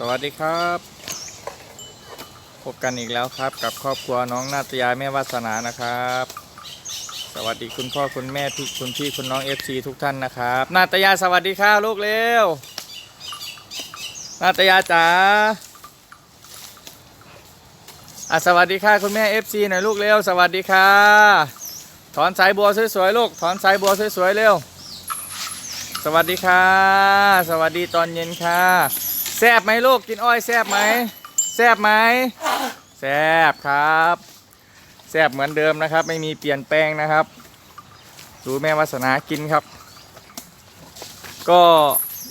สวัสดีครับ พบกันอีกแล้วครับ กับครอบครัวน้องนาตยาแม่วาสนานะครับ สวัสดีคุณพ่อคุณแม่พี่คุณพี่คุณน้องเอฟซีทุกท่านนะครับนาตยาสวัสดีค่ะลูกเร็วนาตยาจ๋าอะสวัสดีค่ะคุณแม่เอฟซีหน่อยลูกเร็วสวัสดีค่ะ ถอนสายบัวสวยๆลูกถอนสายบัวสวยๆเร็ว สวัสดีค่ะ สวัสดีตอนเย็นค่ะ แซบไหมลูกกินอ้อยแซบไหมแซบไหมแซบครับแซบเหมือนเดิมนะครับ ไม่มีเปลี่ยนแปลงนะครับ ดูแม่วาสนากินครับ ก็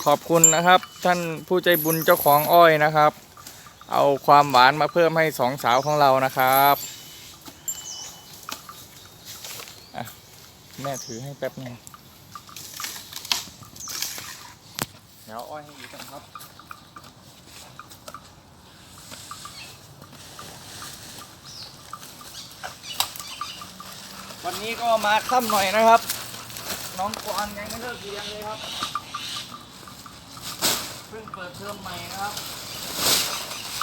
ขอบคุณนะครับ ท่านผู้ใจบุญเจ้าของอ้อยนะครับ เอาความหวานมาเพิ่มให้สองสาวของเรานะครับแม่ถือให้แป๊บหนึงเดี๋ยวอาอ้อยให้อีกก่อนครับ วันนี้ก็มาค่ำหน่อยนะครับ น้องกวางยังไม่เลิกเรียนเลยครับ เพิ่งเปิดเทอมใหม่นะครับ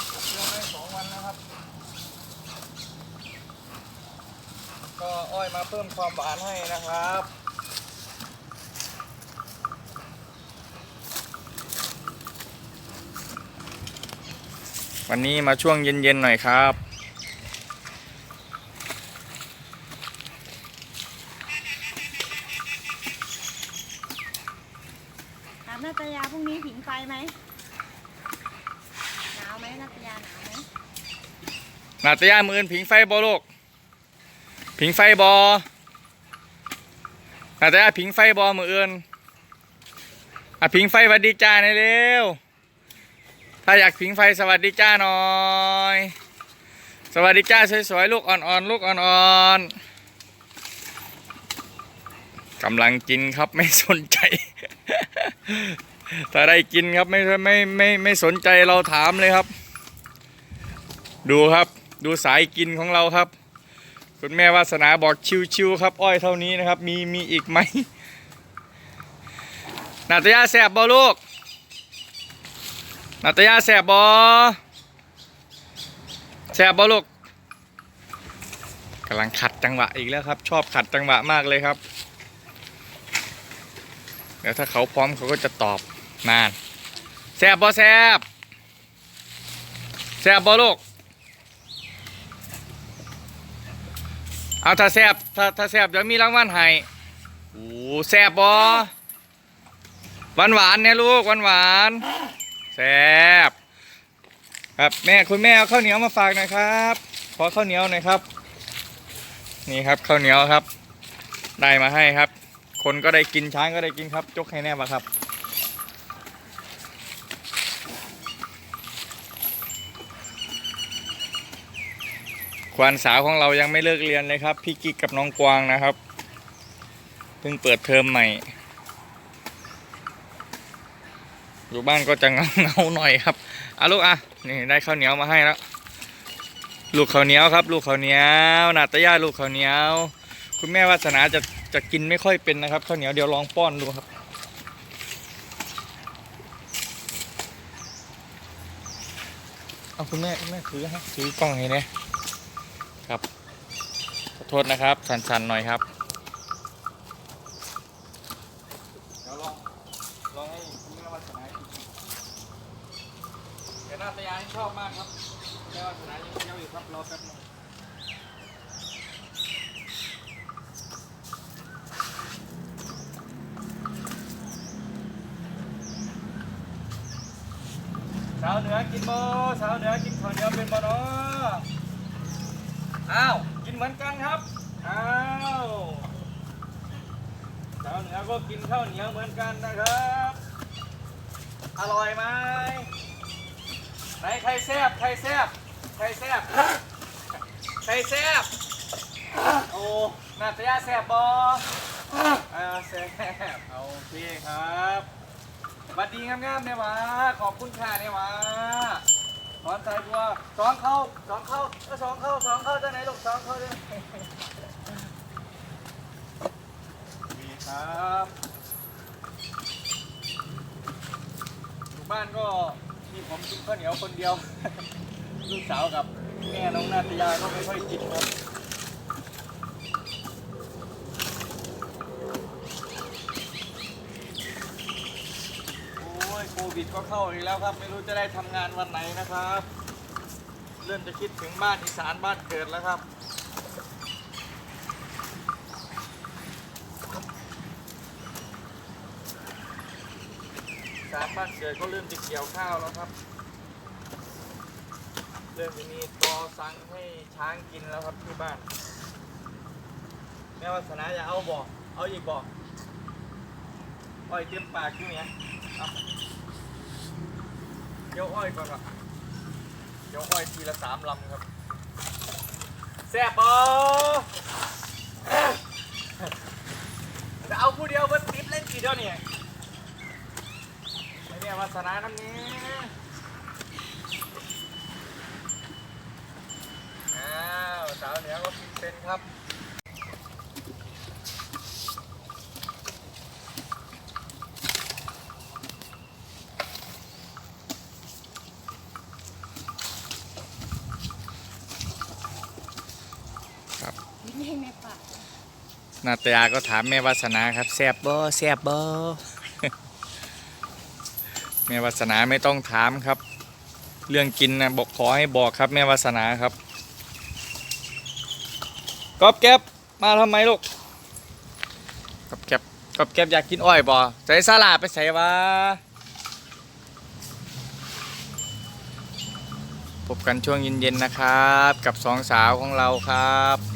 เปิดเทอมได้สองวันนะครับ ก็อ้อยมาเพิ่มความหวานให้นะครับวันนี้มาช่วงเย็นๆหน่อยครับ ถามนาตยาพรุ่งนี้ผิงไฟไหมหนาวไหมนาตยาหนาวไหม นาตยามือนผิงไฟบอลูกผิงไฟบอนาตยาผิงไฟบอมืออื่นอะผิงไฟสวัสดีจ้าหน่อยเร็ว ถ้าอยากผิงไฟสวัสดีจ้าหน่อย สวัสดีจ้าสวยๆลูกอ่อนๆลูกอ่อนๆกำลังกินครับไม่สนใจ ถ้าได้กินครับไม่ไม่ไม่ไม่สนใจเราถามเลยครับ ดูครับ ดูสายกินของเราครับ คุณแม่วาสนาบอกชิวๆครับ อ้อยเท่านี้นะครับ มีมีอีกไหมนาตยาแสบบอลูกนาตยาแสบบอแสบบอลูกกำลังขัดจังหวะอีกแล้วครับ ชอบขัดจังหวะมากเลยครับ เดี๋ยวถ้าเขาพร้อมเขาก็จะตอบนานแสบบอแสบแสบบอลูก เอาถ้าแซบถ้าถ้าแซบเดี๋ยวมีรางวัลให้โอ้แซบบอหวานหวานเนี่ยลูกหวานหวานแซบครับแม่คุณแม่เอาข้าวเหนียวมาฝากน่อยครับ ขอข้าวเหนียวหน่อยครับ นี่ครับข้าวเหนียวครับ ได้มาให้ครับ คนก็ได้กินช้างก็ได้กินครับ จกให้แน่ปะครับ ควานสาวของเรายังไม่เลิกเรียนเลยครับ พี่กิ๊กกับน้องกวางนะครับเพิ่งเปิดเทอมใหม่ อยู่บ้านก็จะเงาเงาๆหน่อยครับอะลูกอะนี่ได้ข้าวเหนียวมาให้แล้วลูกข้าวเหนียวครับ ลูกข้าวเหนียวนาตยาลูกข้าวเหนียว คุณแม่วาสนาจะจะกินไม่ค่อยเป็นนะครับข้าวเหนียวเดี๋ยวลองป้อนดูครับเอาคุณแม่คุณแม่ถือให้ถือกล้องให้เนี่ย ครับขอโทษนะครับสั่นๆหน่อยครับเดี๋ยวลองลองให้คุณแม่วัฒนากินแกน่าตยานี่ชอบมากครับแม่วัฒนายังเคี้ยวอยู่ครับรอแป๊บหนึงสาวเหนือกินโมสาวเหนือกินข้าวเหนียวเป็นบ่เนาะ อ้าว กินเหมือนกันครับ อ้าวชาวเหนือก็กินข้าวเหนียวเหมือนกันนะครับ อร่อยไหมไหนใครแซบใครแซบใครแซบใครแซบโอ้นาตยาแซบบออ่าแซบโอเคครับสวัสดีงามๆเนี่ยวะขอบคุณค่ะเนี่ยวะ ถอนสายบัวสองเข้าสองเข้าเออสองเข้าสองเข้าจากไหนลูกสองเข้าด้วยดีครับอยู่บ้านก็มีผมกินข้าวเหนียวคนเดียว ลูกสาวกับแม่น้องนาตยาก็ไม่ค่อยกินครับ โอ้ยโค วิดก็เข้าอีกแล้วครับ ไม่รู้จะได้ทำงานวันไหนนะครับ เริ่มจะคิดถึงบ้านอีสานบ้านเกิดแล้วครับสามบ้านเกิดก็เริ่มจะเกี่ยวข้าวแล้วครับ เริ่มจะมีตอสังให้ช้างกินแล้วครับที่บ้านแม่วัฒนาอย่าเอาบอกเอาอีกบอกอ้อยเต็มปากอยู่เนี่ยเอา เดี๋ยวอ้อยก่อนครับเดี๋ยวอ้อยทีละสามลำครับแซ่บบอจะเอาผู้เดียวเบิดติ๊บเล่นกี่เดียวเนี่ยไอเนี่ยวาสนาน้ำนี้อ้าวสาวเหนือก็กินเป็นครับ นี่ในปาก นาตยาก็ถามแม่วาสนาครับแซบบ่แซบบ่แม่วาสนาไม่ต้องถามครับ เรื่องกินนะบอกขอให้บอกครับ แม่วาสนาครับกอบแก๊บมาทำไมลูกกอบแก๊บกอบแก๊บอยากกินอ้อยบ่ใส่สลาไปใส่วะพบกันช่วงเย็นๆนะครับ กับสองสาวของเราครับ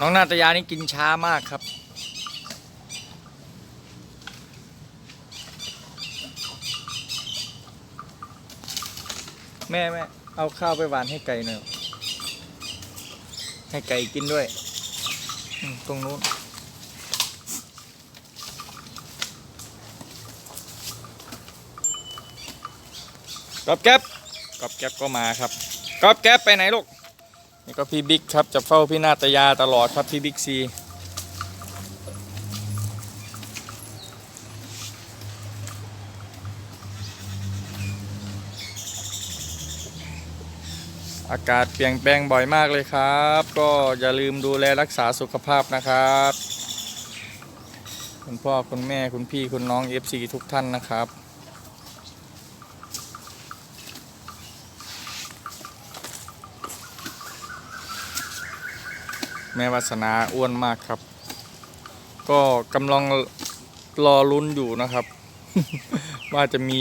น้องนาตยานี่กินช้ามากครับ แม่แม่เอาข้าวไปหวานให้ไก่หน่อย ให้ไก่กินด้วย ตรงนู้นกอบแก๊บกอบแก๊บก็มาครับกอบแก๊บไปไหนลูก นี่ก็พี่บิ๊กครับจะเฝ้าพี่นาตยาตลอดครับพี่บิ๊กซีอากาศเปลี่ยนแปลงบ่อยมากเลยครับ ก็อย่าลืมดูแลรักษาสุขภาพนะครับ คุณพ่อ คุณแม่คุณพี่คุณน้อง FC ทุกท่านนะครับ แม่วาสนาอ้วนมากครับ ก็กำลังรอลุ้นอยู่นะครับ ว่าจะมี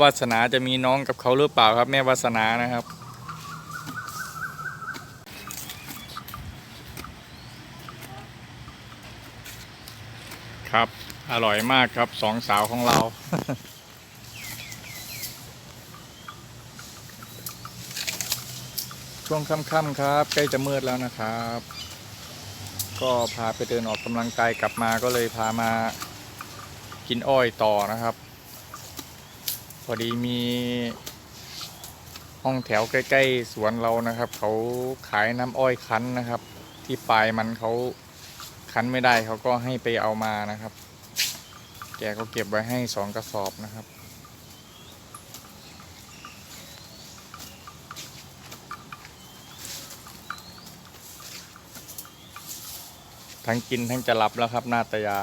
วาสนาจะมีน้องกับเขาหรือเปล่าครับ แม่วาสนานะครับครับ อร่อยมากครับสองสาวของเรา ช่วงค่ำๆครับ ใกล้จะมืดแล้วนะครับ ก็พาไปเดินออกกำลังกายกลับมาก็เลยพามากินอ้อยต่อนะครับ พอดีมีห้องแถวใกล้ ๆ สวนเรานะครับ เขาขายน้ำอ้อยคั้นนะครับ ที่ปลายมันเขาคั้นไม่ได้เขาก็ให้ไปเอามานะครับ แกก็เก็บไว้ให้สองกระสอบนะครับ ทั้งกินทั้งจะหลับแล้วครับ นาตยา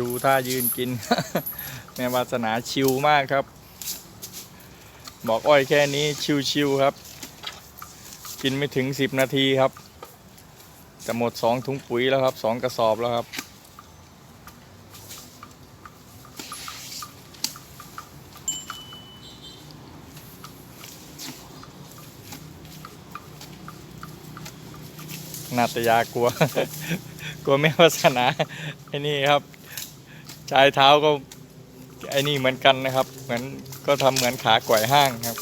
ดูท่ายืนกิน แม่วาสนาชิวมากครับ บอกอ้อยแค่นี้ชิวๆครับ กินไม่ถึงสิบนาทีครับ จะหมดสองถุงปุ๋ยแล้วครับสองกระสอบแล้วครับ นาตยากลัว กลัวแม่วาสนาไอ้นี่ครับชายเท้าก็ไอ้นี่เหมือนกันนะครับ เหมือนก็ทำเหมือนขาก่อยห้างครับ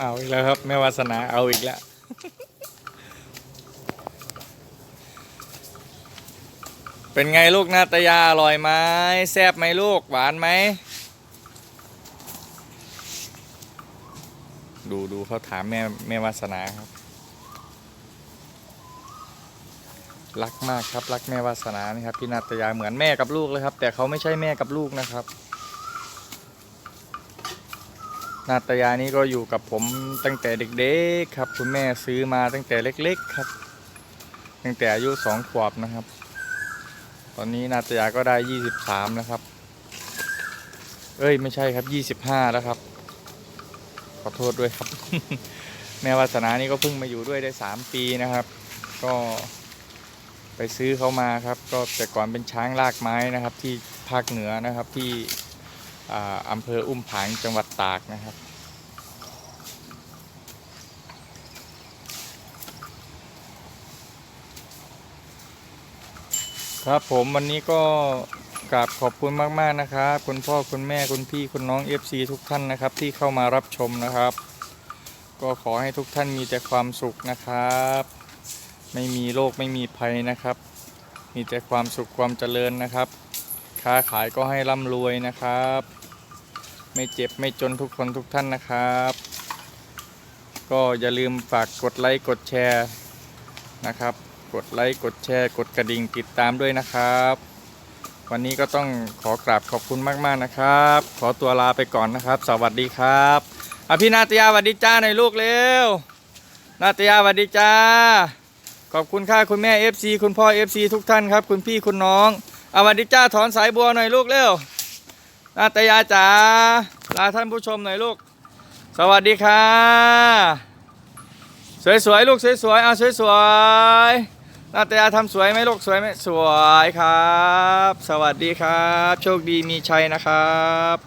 เอาอีกแล้วครับแม่วาสนาเอาอีกแล้วเป็นไงลูกนาตยา อร่อยไหมแซ่บไหมลูก หวานไหม ดูดูเขาถามแม่ แม่วาสนาครับ รักมากครับ รักแม่วาสนานี่ครับ พี่นาตยาเหมือนแม่กับลูกเลยครับ แต่เขาไม่ใช่แม่กับลูกนะครับ นาตยานี่ก็อยู่กับผมตั้งแต่เด็กๆครับ คุณแม่ซื้อมาตั้งแต่เล็ก ๆครับ ตั้งแต่อายุสองขวบนะครับ ตอนนี้นาตยาก็ได้ยี่สิบสามแล้วครับ เอ้ยไม่ใช่ครับยี่สิบห้าแล้วครับ ขอโทษด้วยครับ แม่วาสนานี่ก็เพิ่งมาอยู่ด้วยได้สามปีนะครับ ก็ไปซื้อเขามาครับ ก็แต่ก่อนเป็นช้างลากไม้นะครับ ที่ภาคเหนือนะครับที่ อ่าอำเภออุ้มผางจังหวัดตากนะครับ ครับผมวันนี้ก็กราบขอบคุณมาก ๆ นะครับ คุณพ่อคุณแม่คุณพี่คุณน้อง FC ทุกท่านนะครับ ที่เข้ามารับชมนะครับ ก็ขอให้ทุกท่านมีแต่ความสุขนะครับ ไม่มีโรคไม่มีภัยนะครับ มีแต่ความสุขความเจริญนะครับ ค้าขายก็ให้ร่ำรวยนะครับ ไม่เจ็บไม่จนทุกคนทุกท่านนะครับ ก็อย่าลืมฝากกดไลค์กดแชร์นะครับ กดไลค์กดแชร์กดกระดิ่งติดตามด้วยนะครับ วันนี้ก็ต้องขอกราบขอบคุณมากๆนะครับ ขอตัวลาไปก่อนนะครับ สวัสดีครับอภินาตยาสวัสดีจ้าหน่อยลูกเร็วนาตยาสวัสดีจ้าขอบคุณค่ะคุณแม่ FC คุณพ่อ FC ทุกท่านครับ คุณพี่คุณน้อง เอาสวัสดีจ้าถอนสายบัวหน่อยลูกเร็วนาตยาจ๋าลาท่านผู้ชมหน่อยลูก สวัสดีค่ะ สวยๆลูกสวยๆเอาสวยๆนาตยาทำสวยไหมลูกสวยไหมสวยครับ สวัสดีครับ โชคดีมีชัยนะครับ